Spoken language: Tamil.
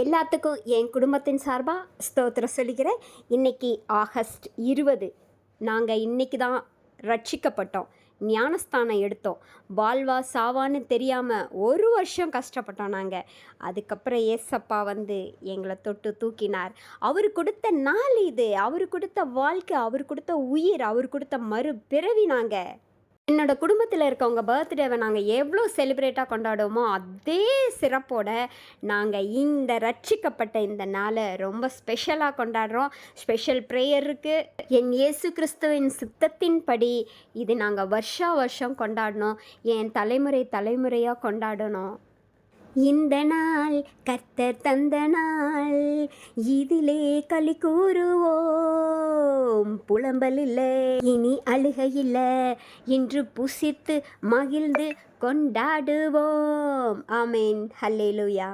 எல்லாத்துக்கும் என் குடும்பத்தின் சார்பாக ஸ்தோத்திரம் சொல்லிக்கிறேன். இன்னைக்கு ஆகஸ்ட் இருபது. நாங்கள் இன்னைக்கு தான் ரட்சிக்கப்பட்டோம். ஞானஸ்தானம் எடுத்தோம். வாழ்வா சாவான்னு தெரியாமல் ஒரு வருஷம் கஷ்டப்பட்டோம் நாங்கள் அதுக்கப்புறம் ஏசப்பா வந்து எங்களை தொட்டு தூக்கினார். அவர் கொடுத்த நாள் இது. அவர் கொடுத்த வாழ்க்கை அவர் கொடுத்த உயிர் அவர் கொடுத்த மறு பிறவி நாங்கள் என்னோட குடும்பத்தில் இருக்கவங்க பர்த்டேவை நாங்கள் எவ்வளோ செலிப்ரேட்டாக கொண்டாடுவோமோ அதே சிறப்போட நாங்கள் இந்த ரட்சிக்கப்பட்ட இந்த நாளை ரொம்ப ஸ்பெஷலாக கொண்டாடுறோம். ஸ்பெஷல் ப்ரேயர் இருக்குது என் இயேசு கிறிஸ்துவின் சித்தத்தின்படி இது நாங்கள் வருஷா வருஷம் கொண்டாடணும். என் தலைமுறை தலைமுறையாக கொண்டாடணும். இந்த நாள் கர்த்தர் தந்த நாள். இதிலே களி கூறுவோம். புலம்பல் இல்லை இனி அழுகையில்லை இன்று புசித்து மகிழ்ந்து கொண்டாடுவோம். ஆமேன். ஹல்லேலூயா.